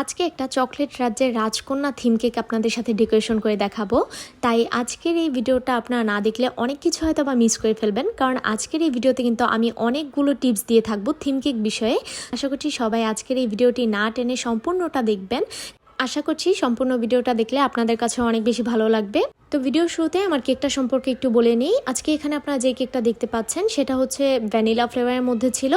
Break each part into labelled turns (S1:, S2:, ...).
S1: আজকে একটা চকলেট রাজ্যের রাজকন্যা থিম কেক আপনাদের সাথে ডেকোরেশন করে দেখাবো। তাই আজকের এই ভিডিওটা আপনারা না দেখলে অনেক কিছু হয়তো বা মিস করে ফেলবেন, কারণ আজকের এই ভিডিওতে কিন্তু আমি অনেকগুলো টিপস দিয়ে থাকব থিম কেক বিষয়ে। আশা করছি সবাই আজকের এই ভিডিওটি না টেনে সম্পূর্ণটা দেখবেন। আশা করছি সম্পূর্ণ ভিডিওটা দেখলে আপনাদের কাছে অনেক বেশি ভালো লাগবে। তো ভিডিও শুরুতে আমার কেকটা সম্পর্কে একটু বলে নিই। আজকে এখানে আপনারা যে কেকটা দেখতে পাচ্ছেন, সেটা হচ্ছে ভ্যানিলা ফ্লেভারের মধ্যে ছিল।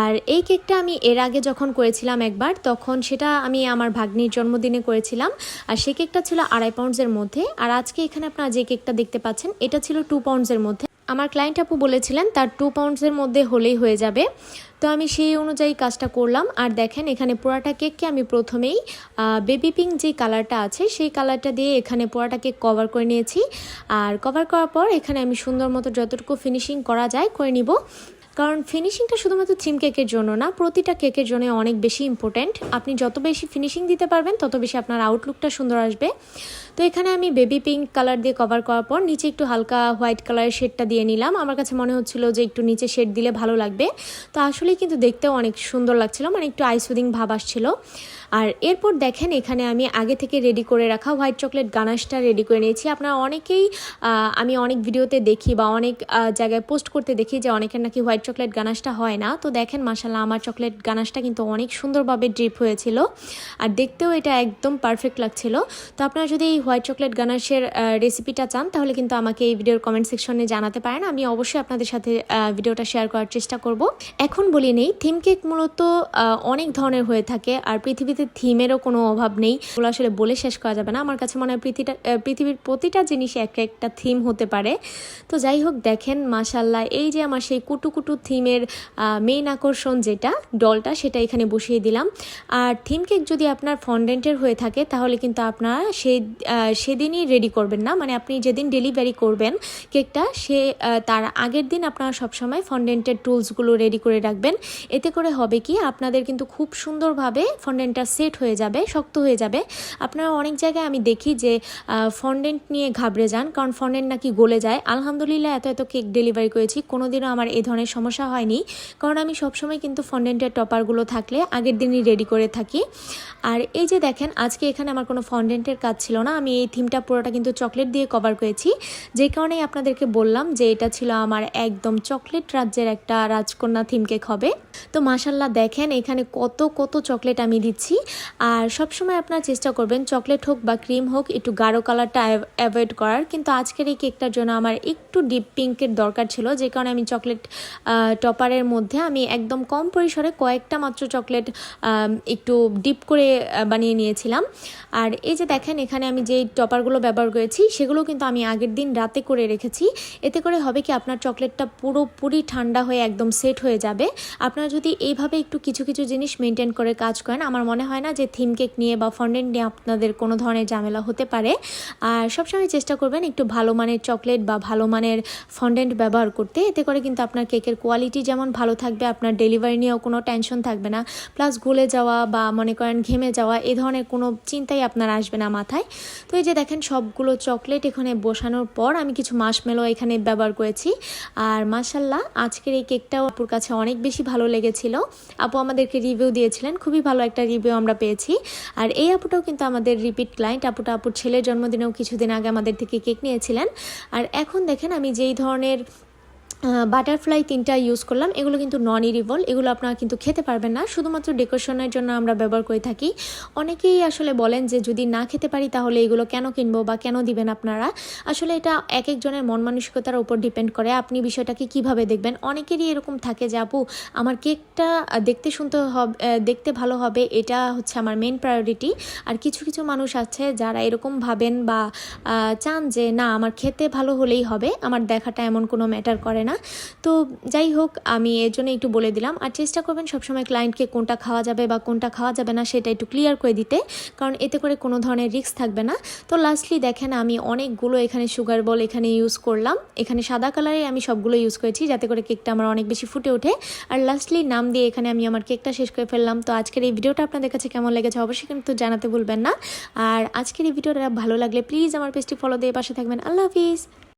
S1: আর এই কেকটা আমি এর আগে যখন করেছিলাম একবার, তখন সেটা আমি আমার ভাগ্নির জন্মদিনে করেছিলাম। আর সেই কেকটা ছিল আড়াই পাউন্ডসের মধ্যে। আর আজকে এখানে আপনারা যে কেকটা দেখতে পাচ্ছেন, এটা ছিল টু পাউন্ডসের মধ্যে। আমার ক্লায়েন্ট আপু বলেছিলেন, তার টু পাউন্ডসের মধ্যে হলেই হয়ে যাবে। তো আমি সেই অনুযায়ী কাজটা করলাম। আর দেখেন, এখানে পোড়াটা কেককে আমি প্রথমেই বেবি পিঙ্ক যে কালারটা আছে, সেই কালারটা দিয়ে এখানে পোড়াটা কেক কভার করে নিয়েছি। আর কভার করার পর এখানে আমি সুন্দর মতো যতটুকু ফিনিশিং করা যায়, করে নিব। কারণ ফিনিশিংটা শুধুমাত্র থিম কেকের জন্য না, প্রতিটা কেকের জন্য অনেক বেশি ইম্পর্ট্যান্ট আপনি যত বেশি ফিনিশিং দিতে পারবেন, তত বেশি আপনার আউটলুকটা সুন্দর আসবে। তো এখানে আমি বেবি পিঙ্ক কালার দিয়ে কভার করার পর নিচে একটু হালকা হোয়াইট কালারের শেডটা দিয়ে নিলাম। আমার কাছে মনে হচ্ছিল যে একটু নিচে শেড দিলে ভালো লাগবে। তো আসলেই কিন্তু দেখতেও অনেক সুন্দর লাগছিল মানে একটু আইসুদিং ভাব আসছিল। আর এরপর দেখেন এখানে আমি আগে থেকে রেডি করে রাখা হোয়াইট চকলেট গানাশটা রেডি করে নিয়েছি। আপনারা অনেকেই আমি অনেক ভিডিওতে দেখি বা অনেক জায়গায় পোস্ট করতে দেখি যে অনেকের নাকি হোয়াইট চকলেট গানাশটা হয় না। তো দেখেন মাসাল্লাহ আমার চকলেট গানাশটা কিন্তু অনেক সুন্দরভাবে ড্রিপ হয়েছিল। আর দেখতেও এটা একদম পারফেক্ট লাগছিল। তো আপনারা যদি এই হোয়াইট চকলেট গানাশের রেসিপিটা চান, তাহলে কিন্তু আমাকে এই ভিডিওর কমেন্ট সেকশনে জানাতে পারেন। আমি অবশ্যই আপনাদের সাথে ভিডিওটা শেয়ার করার চেষ্টা করব। এখন বলি নেই থিম কেক মূলত অনেক ধরনের হয়ে থাকে, আর পৃথিবীতে থিমেরও কোনো অভাব নেই। ওগুলো আসলে বলে শেষ করা যাবে না। আমার কাছে মনে হয় পৃথিবীটা পৃথিবীর প্রতিটা জিনিসে এক একটা থিম হতে পারে। তো যাই হোক, দেখেন মাসাল্লাহ এই যে আমার সেই কুটু কুটু থিমের মেইন আকর্ষণ যেটা ডলটা সেটা এখানে বসিয়ে দিলাম। আর থিম কেক যদি আপনার ফন্ডেন্টের হয়ে থাকে, তাহলে কিন্তু আপনারা সেই সেদিনই রেডি করবেন না। মানে আপনি যেদিন ডেলিভারি করবেন কেকটা সে তার আগের দিন আপনারা সবসময় ফন্ডেন্টের টুলসগুলো রেডি করে রাখবেন। এতে করে হবে কি, আপনাদের কিন্তু খুব সুন্দরভাবে ফন্ডেন্টটা সেট হয়ে যাবে, শক্ত হয়ে যাবে। আপনারা অনেক জায়গায় আমি দেখি যে ফন্ডেন্ট নিয়ে ঘাবড়ে যান, কারণ ফন্ডেন্ট নাকি গলে যায়। আলহামদুলিল্লাহ, এত এত কেক ডেলিভারি করেছি। কোনোদিনও আমার এ ধরনের সমস্যা হয়নি। কারণ আমি সবসময় কিন্তু ফন্ডেন্টের টপারগুলো থাকলে আগের দিনই রেডি করে থাকি। আর এই যে দেখেন, আজকে এখানে আমার কোনো ফন্ডেন্টের কাজ ছিল না। আমি এই থিমটা পুরোটা কিন্তু চকলেট দিয়ে কভার করেছি। যে কারণেই আপনাদেরকে বললাম যে এটা ছিল আমার একদম চকলেট রাজ্যের একটা রাজকন্যা থিম কেক হবে। তো মাসাল্লাহ দেখেন, এখানে কত কত চকলেট আমি দিচ্ছি। আর সবসময় আপনার চেষ্টা করবেন চকলেট হোক বা ক্রিম হোক, একটু গাঢ় কালারটা অ্যাভয়েড করার। কিন্তু আজকের এই কেকটার জন্য আমার একটু ডিপ পিঙ্কের দরকার ছিল। যে কারণে আমি চকলেট টপারের মধ্যে আমি একদম কম পরিসরে কয়েকটা মাত্র চকলেট একটু ডিপ করে বানিয়ে নিয়েছিলাম। আর এই যে দেখেন, এখানে আমি যে টপারগুলো ব্যবহার করেছি, সেগুলো কিন্তু আমি আগের দিন রাতে করে রেখেছি। এতে করে হবে কি, আপনার চকলেটটা পুরোপুরি ঠান্ডা হয়ে একদম সেট হয়ে যাবে। আপনারা যদি এইভাবে একটু কিছু কিছু জিনিস মেনটেন করে কাজ করেন, আমার মনে হয় না যে থিম কেক নিয়ে বা ফন্ডেন্ট নিয়ে আপনাদের কোনো ধরনের ঝামেলা হতে পারে। আর সবসময় চেষ্টা করবেন একটু ভালো মানের চকলেট বা ভালো মানের ফন্ডেন্ট ব্যবহার করতে। এতে করে কিন্তু আপনার কেকের কোয়ালিটি যেমন ভালো থাকবে, আপনার ডেলিভারি নিয়েও কোনো টেনশন থাকবে না। প্লাস গলে যাওয়া বা মনে করেন ঘেমে যাওয়া, এ ধরনের কোনো চিন্তাই আপনার আসবে না মাথায়। তো এই যে দেখেন, সবগুলো চকলেট এখানে বসানোর পর আমি কিছু মাসমেলো এখানে ব্যবহার করেছি। আর মাসাল্লাহ আজকের এই কেকটাও আপুর কাছে অনেক বেশি ভালো লেগেছিল। আপু আমাদেরকে রিভিউ দিয়েছিলেন, খুবই ভালো একটা রিভিউ আমরা পেয়েছি। আর এই আপুটাও কিন্তু আমাদের রিপিট ক্লায়েন্ট আপুটা আপুর ছেলের জন্মদিনেও কিছুদিন আগে আমাদের থেকে কেক নিয়েছিলেন। আর এখন দেখেন, আমি যেই ধরনের বাটারফ্লাই তিনটা ইউজ করলাম। এগুলো কিন্তু নন ইরিভল এগুলো আপনারা কিন্তু খেতে পারবেন না। শুধুমাত্র ডেকোরেশনের জন্য আমরা ব্যবহার করে থাকি। অনেকেই আসলে বলেন যে, যদি না খেতে পারি, তাহলে এগুলো কেন কিনবো বা কেন দিবেন আপনারা? আসলে এটা এক একজনের মন মানসিকতার উপর ডিপেন্ড করে। আপনি বিষয়টাকে কীভাবে দেখবেন? অনেকেরই এরকম থাকে যে, আপু, আমার কেকটা দেখতে শুনতে হবে দেখতে ভালো হবে। এটা হচ্ছে আমার মেন প্রায়োরিটি আর কিছু কিছু মানুষ আছে যারা এরকম ভাবেন বা চান যে, না, আমার খেতে ভালো হলেই হবে। আমার দেখাটা এমন কোনো ম্যাটার করে না। তো যাই হোক, আমি এর জন্য একটু বলে দিলাম। আর চেষ্টা করবেন সবসময় ক্লায়েন্টকে কোনটা খাওয়া যাবে বা কোনটা খাওয়া যাবে না, সেটা একটু ক্লিয়ার করে দিতে। কারণ এতে করে কোনো ধরনের রিস্ক থাকবে না। তো লাস্টলি দেখেন, আমি অনেকগুলো এখানে সুগার বল এখানে ইউজ করলাম। এখানে সাদা কালারে আমি সবগুলো ইউজ করেছি, যাতে করে কেকটা আমার অনেক বেশি ফুটে ওঠে। আর লাস্টলি নাম দিয়ে এখানে আমি আমার কেকটা শেষ করে ফেললাম। তো আজকের এই ভিডিওটা আপনাদের কাছে কেমন লেগেছে অবশ্যই কিন্তু জানাতে ভুলবেন না। আর আজকের এই ভিডিওটা ভালো লাগলে প্লিজ আমার পেজটি ফলো দিয়ে পাশে থাকবেন। আল্লাহ হাফিজ।